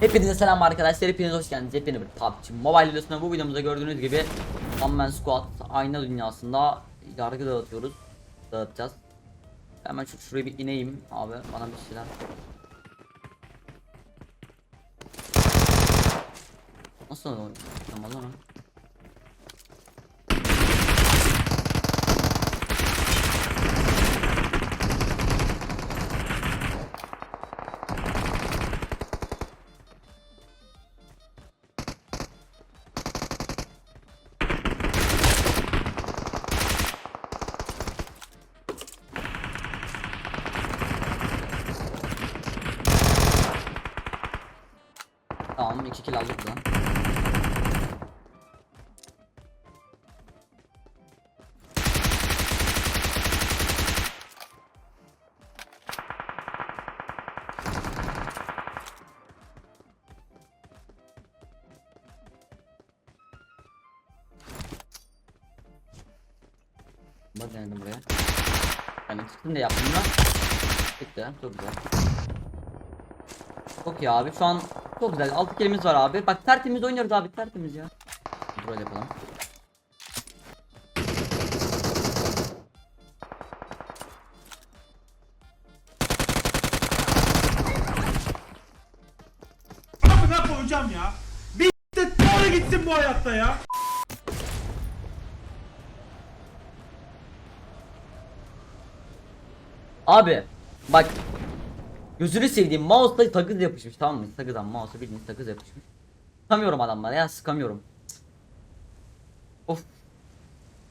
Hepinize selam arkadaşlar. Hepiniz hoş geldiniz. Hepiniz bir PUBG Mobile videosunda bu videomuzda gördüğünüz gibi One Squad ayna dünyasında yargı dağıtıyoruz. Dağıtacağız. Hemen şu şuraya bir ineyim abi. Bana bir şeyler. Nasıl oldu? Tamam lan. Tamam 2 kill aldık lan. Bak denedim buraya. Yani çıktım da yaptım da. Çıktı. Çok güzel. Çok iyi abi şu an çok güzel. 6 kelimiz var abi. Bak tertemiz oynuyoruz abi. Tertemiz ya. Böyle yapalım. Amına koyacağım ya. Bir de doğru gitsin bu hayatta ya. Abi bak Gözünü sevdiğim mouse'la sakız yapışmış tamam mı sakızdan mouse'a bildiğin sakız yapışmış Sıkamıyorum adamlara ya sıkamıyorum. Of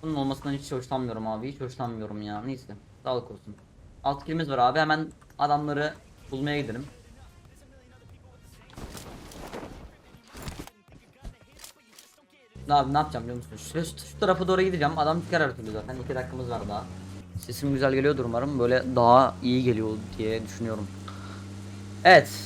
Bunun olmasından hiç hoşlanmıyorum abi hiç hoşlanmıyorum ya neyse sağlık olsun 6 kilimiz var abi hemen adamları bulmaya gidelim abi ne yapacağım biliyor musun? Şu, şu tarafa doğru gideceğim. Adam çıkar her türlü zaten. 2 dakikamız var daha. Sesim güzel geliyordur umarım. Böyle daha iyi geliyor diye düşünüyorum. Evet.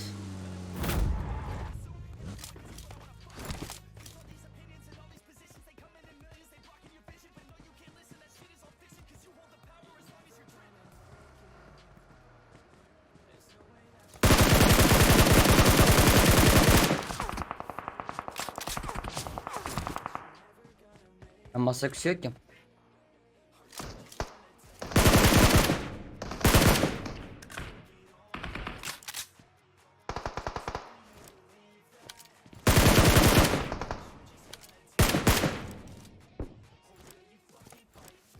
Şey yok ki.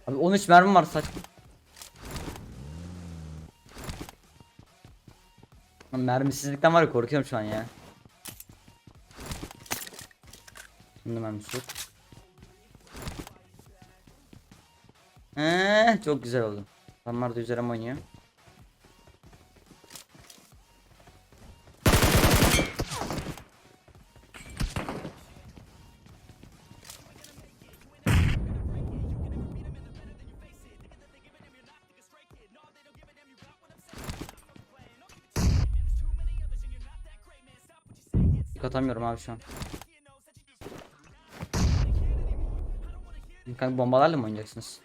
Abi 13 mermim var saçma. Lan Mermisizlikten var ya korkuyorum şu an ya. Şimdi mermisi yok. Eee çok güzel oldu. Adamlar da üzerime oynuyor. Atamıyorum abi şu an. Kanka bombalarla mı oynayacaksınız?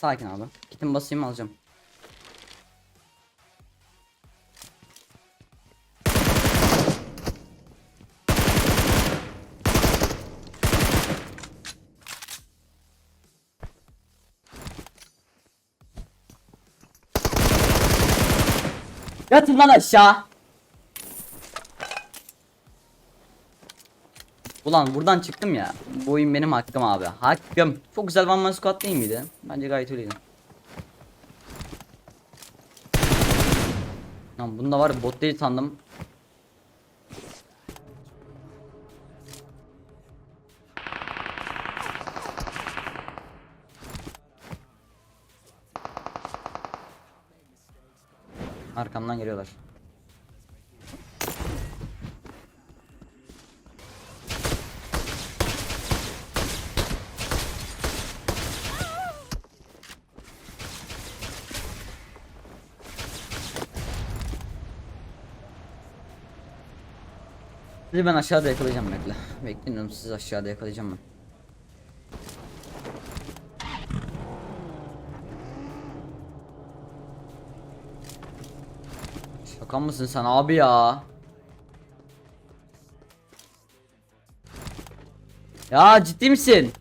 Sakin abi. Kitim basayım alacağım. Yatın lan aşağı. Ulan buradan çıktım ya. Bu oyun benim hakkım abi. Hakkım. Çok güzel one man squad değil miydi? Bence gayet öyleydi. Lan bunda var bot değil sandım. Arkamdan geliyorlar. Sizi ben aşağıda yakalayacağım bekle. Bekliyorum sizi aşağıda yakalayacağım ben. Şaka mısın sen abi ya? Ya ciddi misin?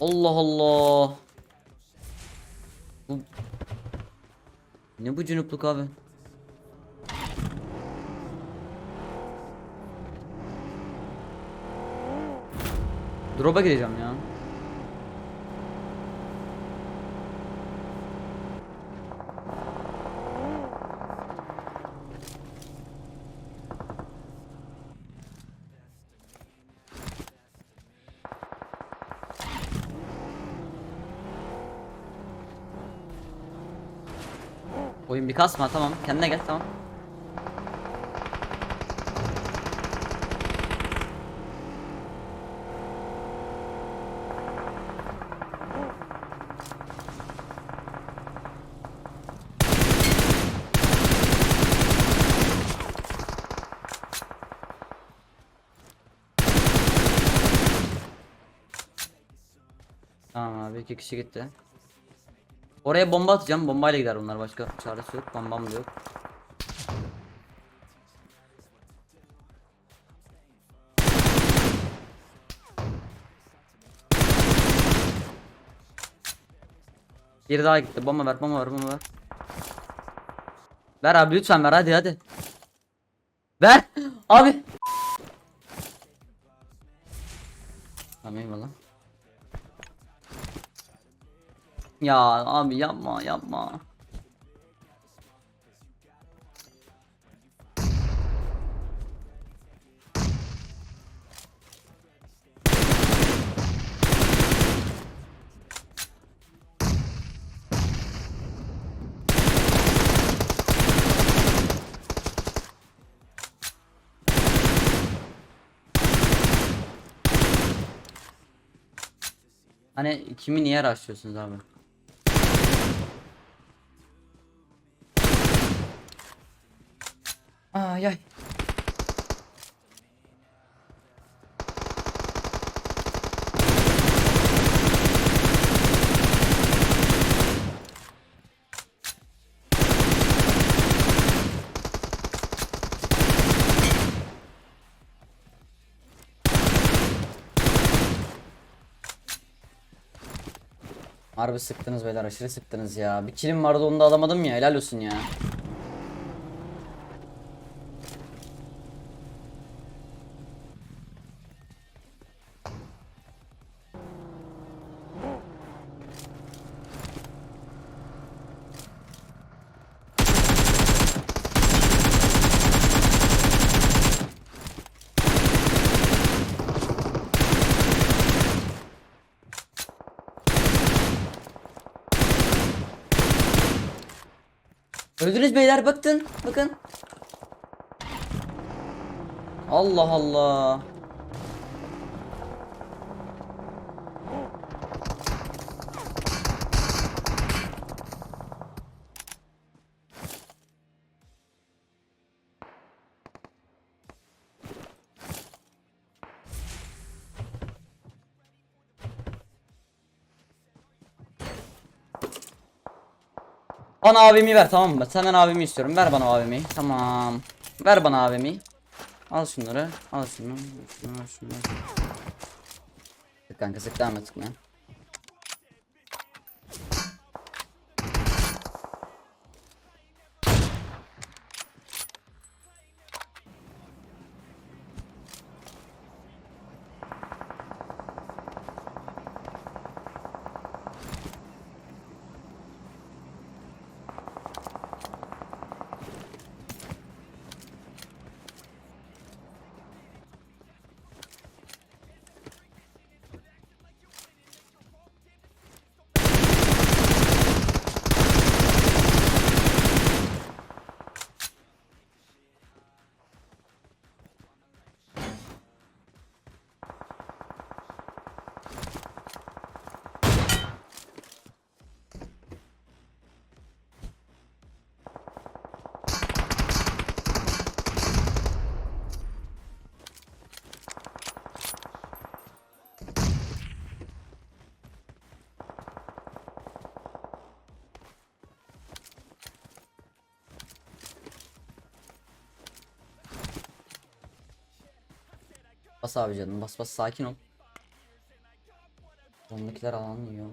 Allah Allah. Bu... Ne bu cünupluk abi? Drop'a gireceğim ya. Oyun bir kasma tamam kendine gel tamam. Tamam abi iki kişi gitti. Oraya bomba atacağım. Bombayla gider bunlar. Başka çaresi yok. Bombam da yok. Biri daha gitti. Bomba ver, bomba ver, bomba ver. Ver abi lütfen ver hadi hadi. Ver abi. Ya abi yapma yapma. Hani kimi niye araştırıyorsunuz abi? Ay ay. Harbi sıktınız beyler aşırı sıktınız ya. Bir kilim vardı onu da alamadım ya helal olsun ya. Öldünüz beyler bakın bakın. Allah Allah. Bana abimi ver tamam mı? Senden abimi istiyorum. Ver bana abimi. Tamam. Ver bana abimi. Al şunları. Al şunu. Şunu şunu. Kanka sık devam. Bas abi canım bas bas sakin ol. Ondakiler alan yiyor.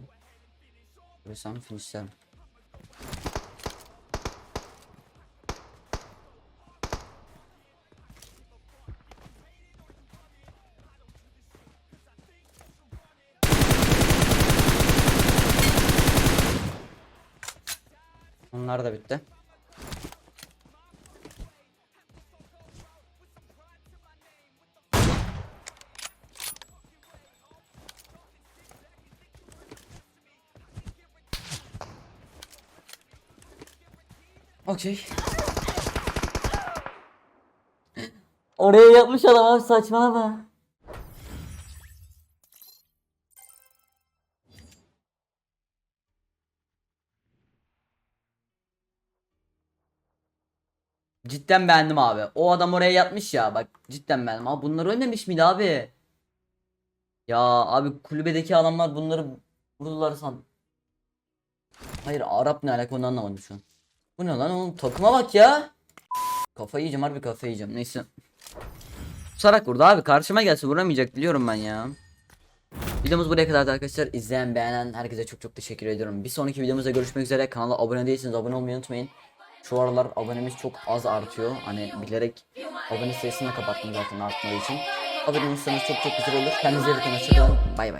Vurursam finishlerim. Onlar da bitti. Okey. Oraya yapmış adam abi saçmalama. Cidden beğendim abi. O adam oraya yatmış ya bak cidden beğendim. Abi bunlar ölmemiş miydi abi? Ya abi kulübedeki adamlar bunları vurdular san. Hayır Arap ne alaka onu anlamadım şu an. Bu ne lan oğlum takıma bak ya. Kafayı yiyeceğim harbi kafayı yiyeceğim neyse. Kusarak vurdu abi karşıma gelse vuramayacak biliyorum ben ya. Videomuz buraya kadardı arkadaşlar. İzleyen beğenen herkese çok çok teşekkür ediyorum. Bir sonraki videomuzda görüşmek üzere. Kanala abone değilseniz abone olmayı unutmayın. Şu aralar abonemiz çok az artıyor. Hani bilerek abone sayısını da kapattım zaten artmadığı için. Abone olursanız çok çok güzel olur. Kendinize iyi bakın. Hoşçakalın. Bay bay.